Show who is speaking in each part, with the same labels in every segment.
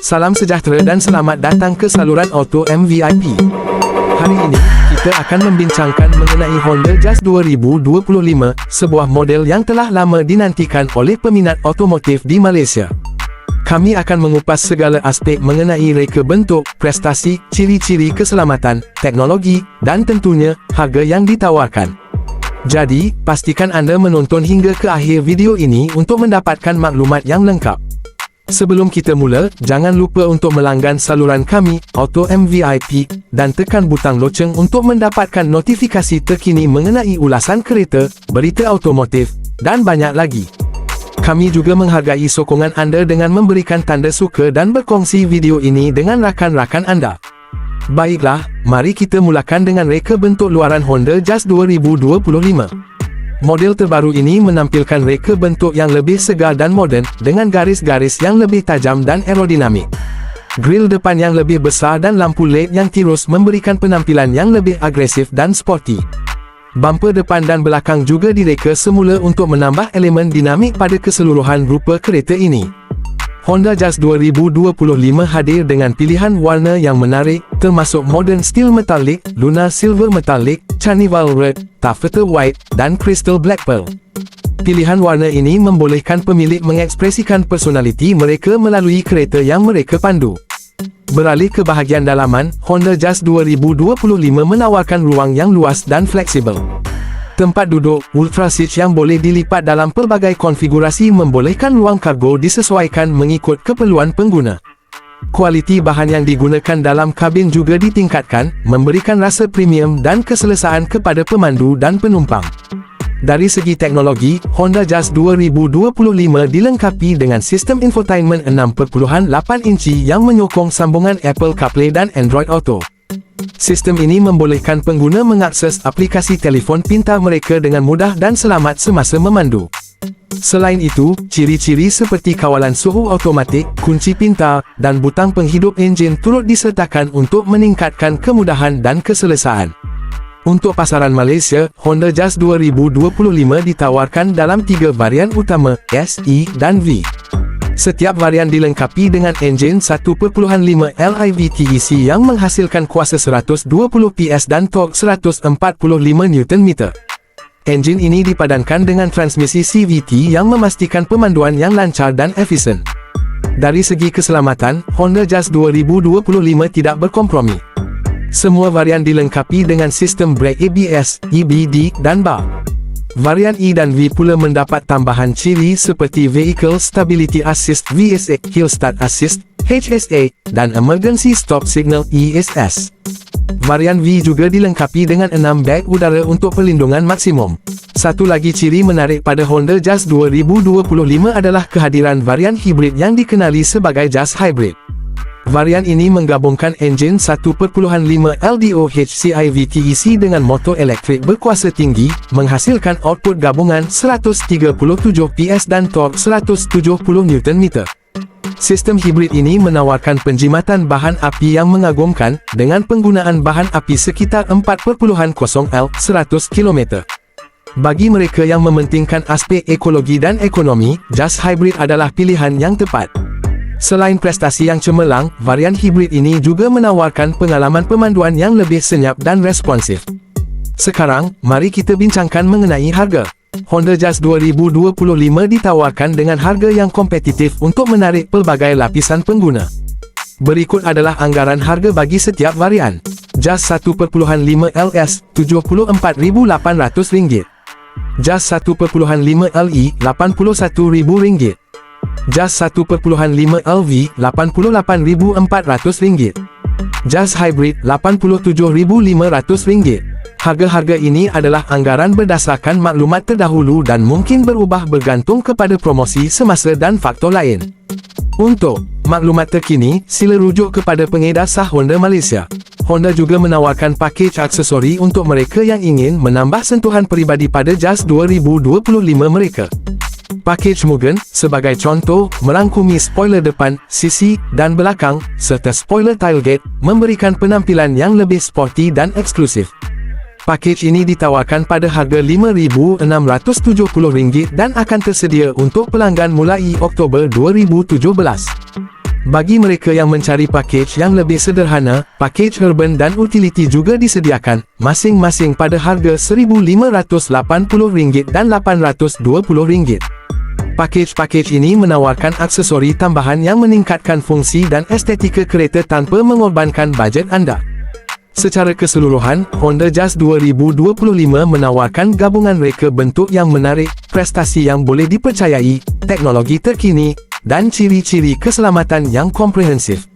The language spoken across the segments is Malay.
Speaker 1: Salam sejahtera dan selamat datang ke saluran Auto MVIP. Hari ini, kita akan membincangkan mengenai Honda Jazz 2025, sebuah model yang telah lama dinantikan oleh peminat otomotif di Malaysia. Kami akan mengupas segala aspek mengenai reka bentuk, prestasi, ciri-ciri keselamatan, teknologi, dan tentunya, harga yang ditawarkan. Jadi, pastikan anda menonton hingga ke akhir video ini untuk mendapatkan maklumat yang lengkap. Sebelum kita mula, jangan lupa untuk melanggan saluran kami, Auto MVIP, dan tekan butang loceng untuk mendapatkan notifikasi terkini mengenai ulasan kereta, berita automotif, dan banyak lagi. Kami juga menghargai sokongan anda dengan memberikan tanda suka dan berkongsi video ini dengan rakan-rakan anda. Baiklah, mari kita mulakan dengan reka bentuk luaran Honda Jazz 2025. Model terbaru ini menampilkan reka bentuk yang lebih segar dan moden, dengan garis-garis yang lebih tajam dan aerodinamik. Grill depan yang lebih besar dan lampu LED yang tirus memberikan penampilan yang lebih agresif dan sporty. Bumper depan dan belakang juga direka semula untuk menambah elemen dinamik pada keseluruhan rupa kereta ini. Honda Jazz 2025 hadir dengan pilihan warna yang menarik, termasuk Modern Steel Metallic, Lunar Silver Metallic, Carnival Red, Taffeta White, dan Crystal Black Pearl. Pilihan warna ini membolehkan pemilik mengekspresikan personaliti mereka melalui kereta yang mereka pandu. Beralih ke bahagian dalaman, Honda Jazz 2025 menawarkan ruang yang luas dan fleksibel. Tempat duduk Ultra Seat yang boleh dilipat dalam pelbagai konfigurasi membolehkan ruang kargo disesuaikan mengikut keperluan pengguna. Kualiti bahan yang digunakan dalam kabin juga ditingkatkan, memberikan rasa premium dan keselesaan kepada pemandu dan penumpang. Dari segi teknologi, Honda Jazz 2025 dilengkapi dengan sistem infotainment 6.8 inci yang menyokong sambungan Apple CarPlay dan Android Auto. Sistem ini membolehkan pengguna mengakses aplikasi telefon pintar mereka dengan mudah dan selamat semasa memandu. Selain itu, ciri-ciri seperti kawalan suhu automatik, kunci pintar, dan butang penghidup enjin turut disertakan untuk meningkatkan kemudahan dan keselesaan. Untuk pasaran Malaysia, Honda Jazz 2025 ditawarkan dalam tiga varian utama, S, E, dan V. Setiap varian dilengkapi dengan enjin 1.5 LIV-TEC yang menghasilkan kuasa 120 PS dan torque 145 Nm. Enjin ini dipadankan dengan transmisi CVT yang memastikan pemanduan yang lancar dan efisien. Dari segi keselamatan, Honda Jazz 2025 tidak berkompromi. Semua varian dilengkapi dengan sistem brake ABS, EBD, dan bar. Varian E dan V pula mendapat tambahan ciri seperti Vehicle Stability Assist VSA, Hill Start Assist HSA, dan Emergency Stop Signal ESS. Varian V juga dilengkapi dengan 6 beg udara untuk perlindungan maksimum. Satu lagi ciri menarik pada Honda Jazz 2025 adalah kehadiran varian hibrid yang dikenali sebagai Jazz Hybrid. Varian ini menggabungkan enjin 1.5 LDOHC IVTEC dengan motor elektrik berkuasa tinggi, menghasilkan output gabungan 137 PS dan torque 170 Nm. Sistem hibrid ini menawarkan penjimatan bahan api yang mengagumkan, dengan penggunaan bahan api sekitar 4.0 L 100 km. Bagi mereka yang mementingkan aspek ekologi dan ekonomi, Jazz Hybrid adalah pilihan yang tepat. Selain prestasi yang cemerlang, varian hibrid ini juga menawarkan pengalaman pemanduan yang lebih senyap dan responsif. Sekarang, mari kita bincangkan mengenai harga. Honda Jazz 2025 ditawarkan dengan harga yang kompetitif untuk menarik pelbagai lapisan pengguna. Berikut adalah anggaran harga bagi setiap varian. Jazz 1.5 LS, RM74,800. Jazz 1.5 LE, RM81,000. Jazz 1.5 LV RM88,400 Jazz Hybrid RM87,500 Harga-harga ini adalah anggaran berdasarkan maklumat terdahulu dan mungkin berubah bergantung kepada promosi semasa dan faktor lain. Untuk maklumat terkini, sila rujuk kepada pengedar sah Honda Malaysia. Honda juga menawarkan pakej aksesori untuk mereka yang ingin menambah sentuhan peribadi pada Jazz 2025 mereka. Pakej Mugen, sebagai contoh, merangkumi spoiler depan, sisi, dan belakang, serta spoiler tailgate, memberikan penampilan yang lebih sporty dan eksklusif. Pakej ini ditawarkan pada harga RM5,670 dan akan tersedia untuk pelanggan mulai Oktober 2017. Bagi mereka yang mencari pakej yang lebih sederhana, pakej urban dan utility juga disediakan, masing-masing pada harga RM1,580 dan RM820. Pakej-pakej ini menawarkan aksesori tambahan yang meningkatkan fungsi dan estetika kereta tanpa mengorbankan bajet anda. Secara keseluruhan, Honda Jazz 2025 menawarkan gabungan reka bentuk yang menarik, prestasi yang boleh dipercayai, teknologi terkini, dan ciri-ciri keselamatan yang komprehensif.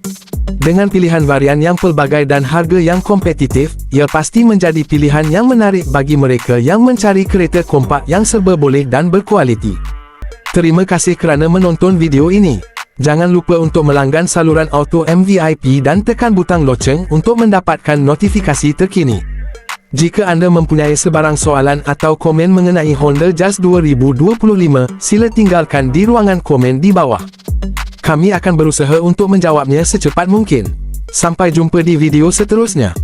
Speaker 1: Dengan pilihan varian yang pelbagai dan harga yang kompetitif, ia pasti menjadi pilihan yang menarik bagi mereka yang mencari kereta kompak yang serba boleh dan berkualiti. Terima kasih kerana menonton video ini. Jangan lupa untuk melanggan saluran auto MVIP dan tekan butang loceng untuk mendapatkan notifikasi terkini. Jika anda mempunyai sebarang soalan atau komen mengenai Honda Jazz 2025, sila tinggalkan di ruangan komen di bawah. Kami akan berusaha untuk menjawabnya secepat mungkin. Sampai jumpa di video seterusnya.